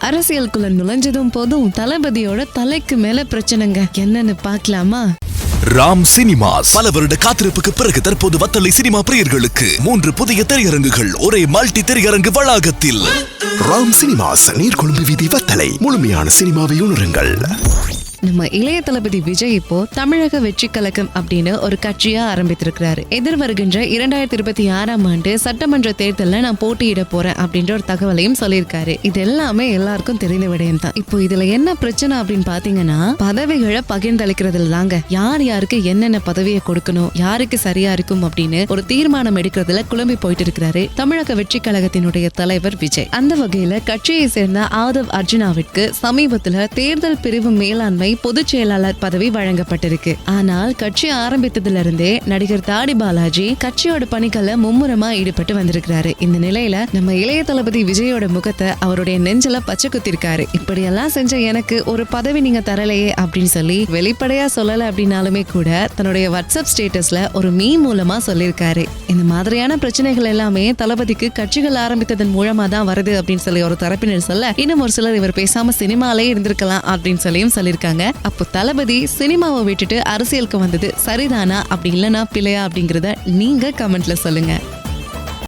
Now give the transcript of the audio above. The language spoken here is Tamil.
அரசியலுக்குள்ள நுழைஞ்சதும் போதும் தளபதியோட தலைக்கு மேல பிரச்சனைங்க. என்னன்னு பார்க்கலாமா? ராம் சினிமாஸ். பல வருட காத்திருப்புக்கு பிறகு தற்போது வத்தலை சினிமா பிரியர்களுக்கு மூன்று புதிய திரையரங்குகள் ஒரே மல்டி திரையரங்கு வளாகத்தில். ராம் சினிமாஸ் நீர்கொழும்பு வீதி வத்தலை. முழுமையான சினிமாவை உணருங்கள். நம்ம இளைய தளபதி விஜய் இப்போ தமிழக வெற்றி கழகம் அப்படின்னு ஒரு கட்சியா ஆரம்பித்திருக்கிறாரு. எதிர் வருகின்ற இரண்டாயிரத்தி இருபத்தி ஆறாம் ஆண்டு சட்டமன்ற தேர்தலில் நான் போட்டியிட போறேன் அப்படின்ற ஒரு தகவலையும் சொல்லியிருக்காரு. இது எல்லாமே எல்லாருக்கும் தெரிந்த விடயம் தான். இப்போ இதுல என்ன பிரச்சனை அப்படின்னு பாத்தீங்கன்னா பதவிகளை பகிர்ந்தளிக்கிறதுல தாங்க. யார் யாருக்கு என்னென்ன பதவியை கொடுக்கணும் யாருக்கு சரியா இருக்கும் அப்படின்னு ஒரு தீர்மானம் எடுக்கிறதுல குழம்பி போயிட்டு இருக்கிறாரு தமிழக வெற்றி கழகத்தினுடைய தலைவர் விஜய். அந்த வகையில கட்சியை சேர்ந்த ஆதவ் அர்ஜுனாவிற்கு சமீபத்துல தேர்தல் பிரிவு மேலாண்மை பொதுச் செயலாளர் பதவி வழங்கப்பட்டிருக்கு. ஆனால் கட்சி ஆரம்பித்ததுல இருந்தே நடிகர் தாடி பாலாஜி கட்சியோட பணிகளை மும்முரமா ஈடுபட்டு வந்திருக்கிறாரு. இந்த நிலையில நம்ம இளைய தளபதி விஜயோட முகத்தை அவருடைய நெஞ்சில பச்சை குத்திருக்காரு. இப்படியெல்லாம் செஞ்ச எனக்கு ஒரு பதவி நீங்க தரலையே அப்படின்னு சொல்லி வெளிப்படையா சொல்லல அப்படின்னாலுமே கூட தன்னுடைய வாட்ஸ்அப் ஸ்டேட்டஸ்ல ஒரு மீ மூலமா சொல்லியிருக்காரு இந்த மாதிரியான பிரச்சனைகள் எல்லாமே தளபதிக்கு கட்சிகள் ஆரம்பித்ததன் மூலமா தான் வருது அப்படின்னு சொல்லி ஒரு தரப்பினர் சொல்ல இன்னும் ஒரு சிலர் இவர் பேசாம சினிமாலே இருந்திருக்கலாம் அப்படின்னு சொல்லியும் சொல்லியிருக்காங்க அப்போ தளபதி சினிமாவை விட்டுட்டு அரசியலுக்கு வந்தது சரிதானா? அப்படி இல்லைனா பிழையா அப்படிங்கறத நீங்க கமெண்ட்ல சொல்லுங்க.